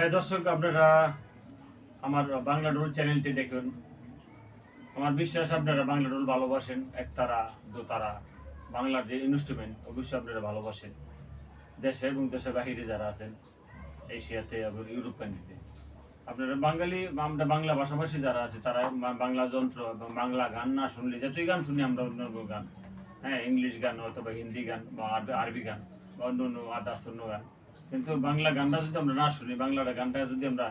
হ্যাঁ দর্শক, আপনারা আমার বাংলা রোল চ্যানেলটি দেখুন। আমার বিশ্বাস, আপনারা বাংলা রোল ভালোবাসেন, একতারা, দোতারা বাংলার যে ইনস্ট্রুমেন্ট অবশ্যই আপনারা ভালোবাসেন। দেশে এবং দেশের বাহিরে যারা আছেন, এশিয়াতে এবং ইউরোপ কান্ট্রিতে আপনারা বাঙালি, আমরা বাংলা ভাষাভাষী যারা আছে, তারা বাংলা যন্ত্র এবং বাংলা গান না শুনলে, যতই গান শুনি, আমরা অন্য গান। হ্যাঁ ইংলিশ গান অথবা হিন্দি গান বা আরবি গান বা অন্য অন্য আদার্স অন্য গান। কিন্তু বাংলা গানটা যদি আমরা না শুনি বাংলাটা গানটা যদি আমরা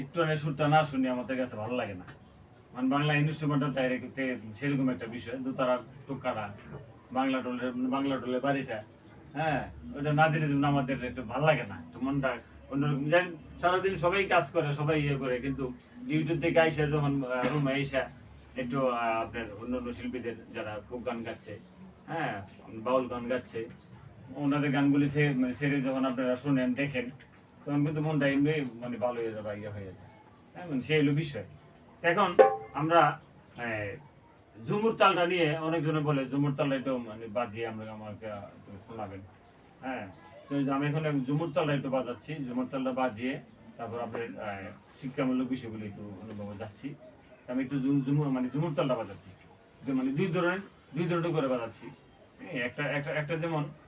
একটু সুরটা না শুনি, আমাদের কাছে ভালো লাগে না। মানে বাংলা ইনস্ট্রুমেন্টটা তাই সেরকম একটা বিষয় দুতারা টুকারা, বাংলা টোলের বাংলা টোলের বাড়িটা হ্যাঁ ওটা না দিলে আমাদের একটু ভালো লাগে না, একটু মনটা অন্যরকম। জানি সারাদিন সবাই কাজ করে, সবাই ইয়ে করে, কিন্তু ডিউটি থেকে আইসা যখন রুমে আইসা একটু আপনার অন্য অন্য শিল্পীদের যারা ফোক গান গাচ্ছে হ্যাঁ বাউল গান গাচ্ছে ওনাদের গানগুলি মানে সেরে যখন আপনারা শুনেন, দেখেন, তখন কিন্তু মনটা এমনি মানে ভালো হয়ে যাবে ইয়ে হয়ে যায় হ্যাঁ সেই হলো বিষয়। এখন আমরা ঝুমুর তালটা নিয়ে অনেকজনে বলে, ঝুমুর তালটা একটু মানে বাজিয়ে আমরা আমাকে শোনাবেন। হ্যাঁ তো আমি এখন ঝুমুর তালটা একটু বাজাচ্ছি। ঝুমুর তালটা বাজিয়ে তারপর আপনার শিক্ষামূলক বিষয়গুলো একটু অনুভবে যাচ্ছি। আমি একটু ঝুম- ঝুমুর মানে ঝুমুর তালটা বাজাচ্ছি। মানে দুই ধরনের দুই ধরনের করে বাজাচ্ছি। একটা একটা একটা যেমন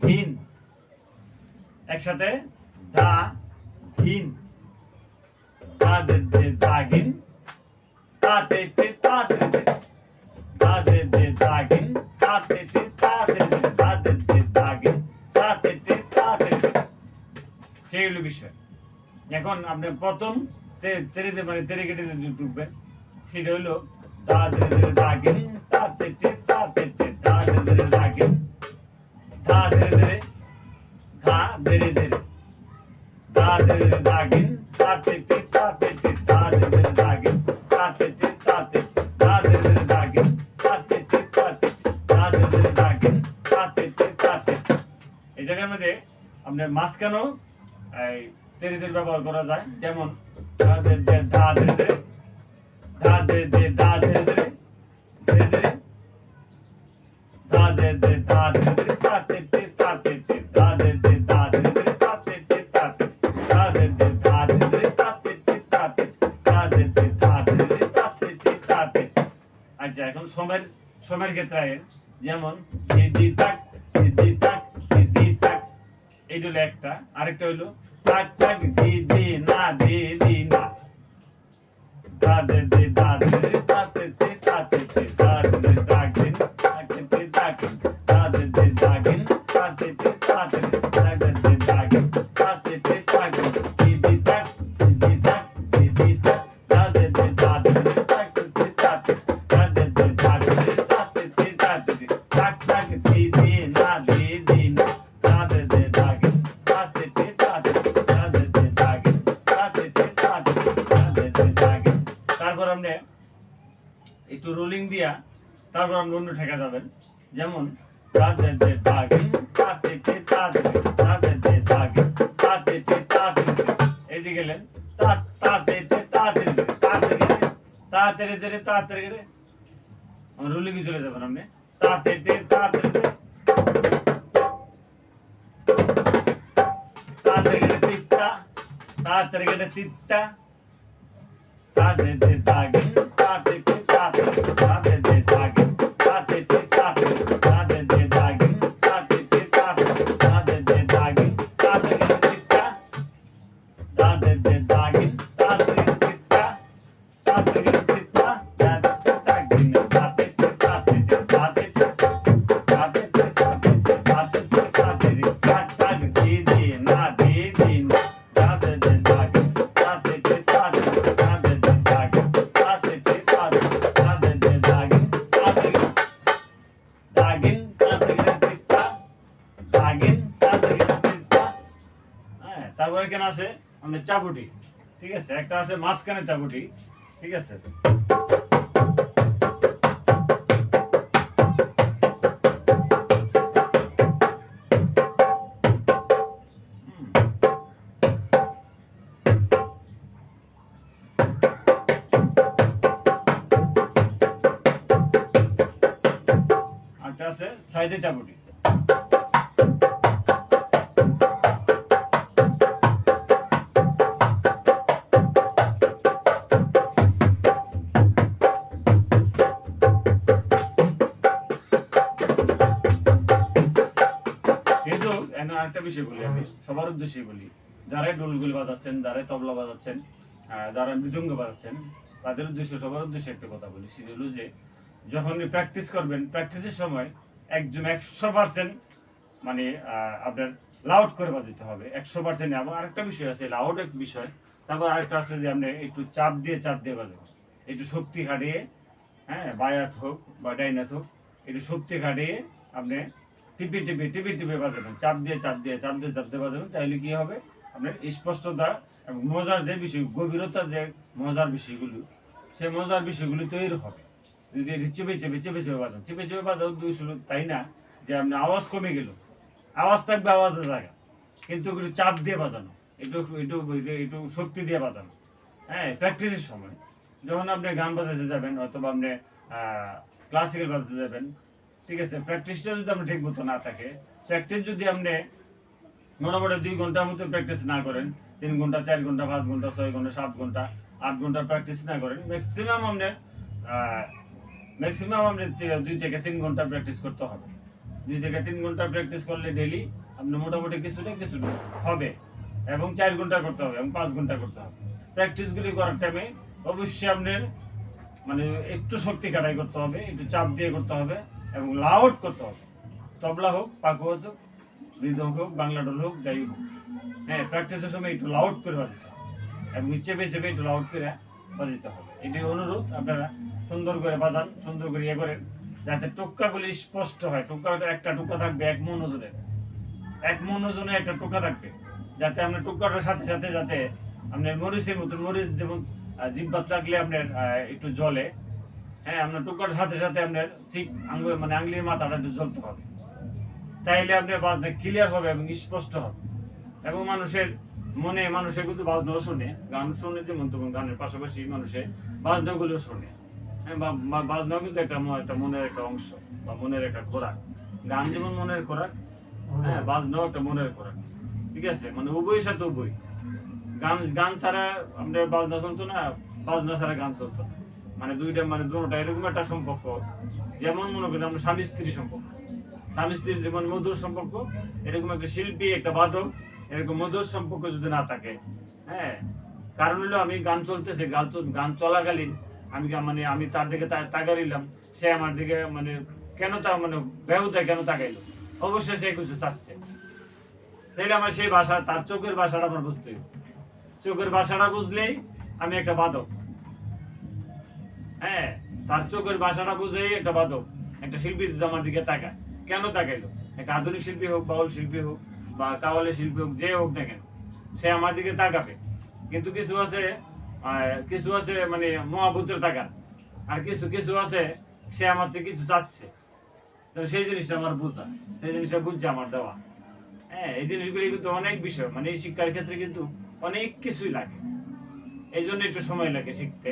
হিন একসাথে দা যে দাগিন তাতে তে দাগিন তাতে তে দাগিন তে সেই হলো বিষয় এখন আপনি প্রথম তেরেতে মানে তেরে কেটে ঢুকবেন সেটা হলো তাদের দাগিন তাতে তে তাতে তে তাদের যে দাগিন ধা ধীরে ধীরে ধা ধীরে ধীরে ধা ধীরে ধীরে দাগিন তাতে তাতে এই আপনার মাঝখানেও এই ধীরে ধীরে ব্যবহার করা যায় যেমন ধা ধীরে ধীরে ধীরে ধীরে ধা ধীরে ধীরে ধীরে ধীরে ধীরে সময়ের সময়ের ক্ষেত্রে যেমন একটা। আরেকটা হলো তাক তাক না দিদি না। দে দে, দা, দে দে তে তে তারপর আপনি একটু রোলিং দিয়া, তারপর আপনি অন্য ঠেকা যাবেন। যেমন তাদের যে দাগিন তাতে তে তাদের তাদের যে দাগিন তাতে তে তাদের এই যে গেলেন তাতে তে তাদের তাড়াতাড়ি ধরে তাড়াতাড়ি করে আমার রোলিং চলে যাবেন আপনি। তাতে তে তাদের তাড়াতাড়ি করে তিত্তা তাড়াতাড়ি করে তিত্তা তাতে তে কেন আসে আমাদের চাবুটি, ঠিক আছে? একটা আছে মাঝখানে চাবুটি, ঠিক আছে। আছে সাইডে চাবুটি। বিষয় বলি আমি, সবার উদ্দেশ্যে বলি। যারা ডোলগুলি বাজাচ্ছেন যারা তবলা বাজাচ্ছেন যারা মৃদঙ্গ বাজাচ্ছেন, তাদের উদ্দেশ্যে, সবার উদ্দেশ্যে একটা কথা বলি, সেটা হলো যে যখন প্র্যাকটিস করবেন প্র্যাকটিসের সময় একজন একশো পার্সেন্ট মানে আপনার লাউড করে বাজাতে হবে। একশো পার্সেন্ট এবং আরেকটা বিষয় আছে লাউড এক বিষয়, তারপর আরেকটা আছে যে, আপনি একটু চাপ দিয়ে চাপ দিয়ে বাজাবেন। একটু শক্তি খাটিয়ে হ্যাঁ বায়াত হোক বা ডাইনাত হোক, একটু শক্তি খাটিয়ে আপনি টিপে টিপে টিপে টিপে বাজাবেন চাপ দিয়ে চাপ দিয়ে চাপ দিয়ে চাপ দিয়ে বাজাবেন তাহলে কি হবে? আপনার স্পষ্টতা এবং মজার যে বিষয় গভীরতার যে মজার বিষয়গুলো, সেই মজার বিষয়গুলো তৈরি হবে। যদি এটি চেপে চেপে চেপে চেপে বাজান, চেপে চেপে বাজাও দুই শুরু, তাই না? যে আপনি আওয়াজ কমে গেল। আওয়াজ থাকবে, আওয়াজের জায়গা। কিন্তু একটু চাপ দিয়ে বাজানো, একটু একটু একটু শক্তি দিয়ে বাজানো। হ্যাঁ প্র্যাকটিসের সময়। যখন আপনি গান বাজাতে যাবেন, অথবা আপনি ক্লাসিক্যাল বাজাতে যাবেন ঠিক আছে প্র্যাকটিসটা যদি আপনার ঠিক মতো না থাকে প্র্যাকটিস যদি আপনি মোটামুটি দুই ঘণ্টার মতো প্র্যাকটিস না করেন, তিন ঘণ্টা, চার ঘণ্টা, পাঁচ ঘণ্টা, ছয় ঘণ্টা, সাত ঘণ্টা, আট ঘণ্টা প্র্যাকটিস না করেন ম্যাক্সিমাম আপনার ম্যাক্সিমাম আপনার তি- দুই থেকে তিন ঘণ্টা প্র্যাকটিস করতে হবে। দুই থেকে তিন ঘণ্টা প্র্যাকটিস করলে ডেলি আপনি মোটামুটি কিছুটা কিছু হবে এবং চার ঘণ্টা করতে হবে এবং পাঁচ ঘণ্টা করতে হবে। প্র্যাকটিসগুলি করার টাইমে অবশ্যই আপনার মানে একটু শক্তি কাটাই করতে হবে, একটু চাপ দিয়ে করতে হবে এবং লাউড করতে হবে। তবলা হোক পাকুয়াজ হোক মৃদঙ্গ হোক, বাংলা ডোল হোক, যাই হোক। হ্যাঁ প্র্যাকটিসের সময় একটু লাউড করে বাজাতে হবে। এবং চেপে চেপে একটু লাউড করে বাজাতে হবে। এটি অনুরোধ, আপনারা সুন্দর করে বাজান, সুন্দর করে ইয়ে করেন, যাতে টোক্কাগুলি স্পষ্ট হয়। টোক্কাটা একটা টোকা থাকবে, এক মন ওজনের। এক মন ওজনে একটা টোকা থাকবে। যাতে আপনার টোক্কাটার সাথে সাথে যাতে আপনার মরিচের মতন, মরিচ যেমন জিব্বাত লাগলে আপনার একটু জলে হ্যাঁ আপনার টোক্কাটার সাথে সাথে আপনার ঠিক আঙ্গুল মানে আঙ্গুলির মাথাটা জ্বলতে হবে। তাইলে আপনার বাজনা ক্লিয়ার হবে এবং স্পষ্ট হবে। এবং মানুষের মনে, মানুষের কিন্তু বাজনাও শোনে, গান শুনে যেমন তেমন, গানের পাশাপাশি মানুষের বাজনাগুলো শোনে। হ্যাঁ বাজনাও কিন্তু একটা একটা মনের একটা অংশ বা মনের একটা খোরাক। গান যেমন মনের খোরাক হ্যাঁ বাজনাও একটা মনের খোরাক। ঠিক আছে? মানে উভয়ের সাথে উভয়। গান গান ছাড়া আমাদের বাজনা চলতো না, বাজনা ছাড়া গান চলতো না। মানে দুইটা মানে দুটোটা, এরকম একটা সম্পর্ক। যেমন মনে করি আমরা স্বামী স্ত্রী সম্পর্ক। স্বামী স্ত্রীর যেমন মধুর সম্পর্ক, এরকম একটা শিল্পী, একটা বাদক, এরকম মধুর সম্পর্ক যদি না থাকে হ্যাঁ? কারণ হলো আমি গান চলতেছে গান গান চলাকালীন আমি মানে আমি তার দিকে তা- তাকাইলাম, সে আমার দিকে মানে কেন তা মানে বেহুদায় কেন তাকাইলো? অবশ্যই সে কিছু চাচ্ছে। তাইলে আমার সেই ভাষা, তার চোখের ভাষাটা আমার বুঝতে চোখের ভাষাটা বুঝলেই আমি একটা বাদক। হ্যাঁ তার চোখের ভাষাটা বুঝেই একটা বাদক, একটা শিল্পী যদি আমার দিকে তাকায়। কেন তাকাইলো? একটা আধুনিক শিল্পী হোক, বাউল শিল্পী হোক, বা কাওয়ালের শিল্পী হোক, যে হোক না কেন, সে আমার দিকে তাকাবে। কিন্তু কিছু আছে কিছু আছে মানে তাকান। আর কিছু কিছু আছে, সে আমার থেকে কিছু চাচ্ছে। তো সেই জিনিসটা আমার বোঝা, সেই জিনিসটা বুঝছে আমার দেওয়া। হ্যাঁ এই জিনিসগুলি কিন্তু অনেক বিষয় মানে এই শিক্ষার ক্ষেত্রে কিন্তু অনেক কিছুই লাগে। এই জন্য একটু সময় লাগে শিখতে।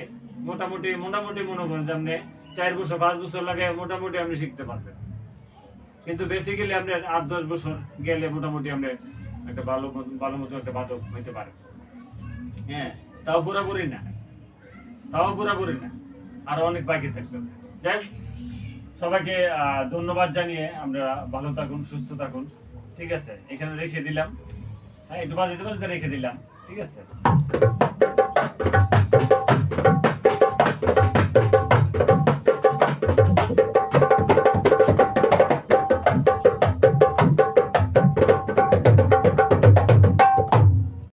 মোটামুটি মোটামুটি মনে করেন যে আপনি চার বছর, পাঁচ বছর লাগে মোটামুটি আপনি শিখতে পারবেন। কিন্তু বেসিক্যালি আপনার আট, দশ বছর গেলে মোটামুটি আপনি একটা ভালো ভালো মতো একটা বাদক হইতে পারে। হ্যাঁ তাও পুরোপুরি না। তাও পুরোপুরি না। আরও অনেক বাকি থাকবে। যাই সবাইকে ধন্যবাদ জানিয়ে আমরা ভালো থাকুন, সুস্থ থাকুন। ঠিক আছে? এখানে রেখে দিলাম। হ্যাঁ একটু বাজাতে বাজাতে রেখে দিলাম। ঠিক আছে?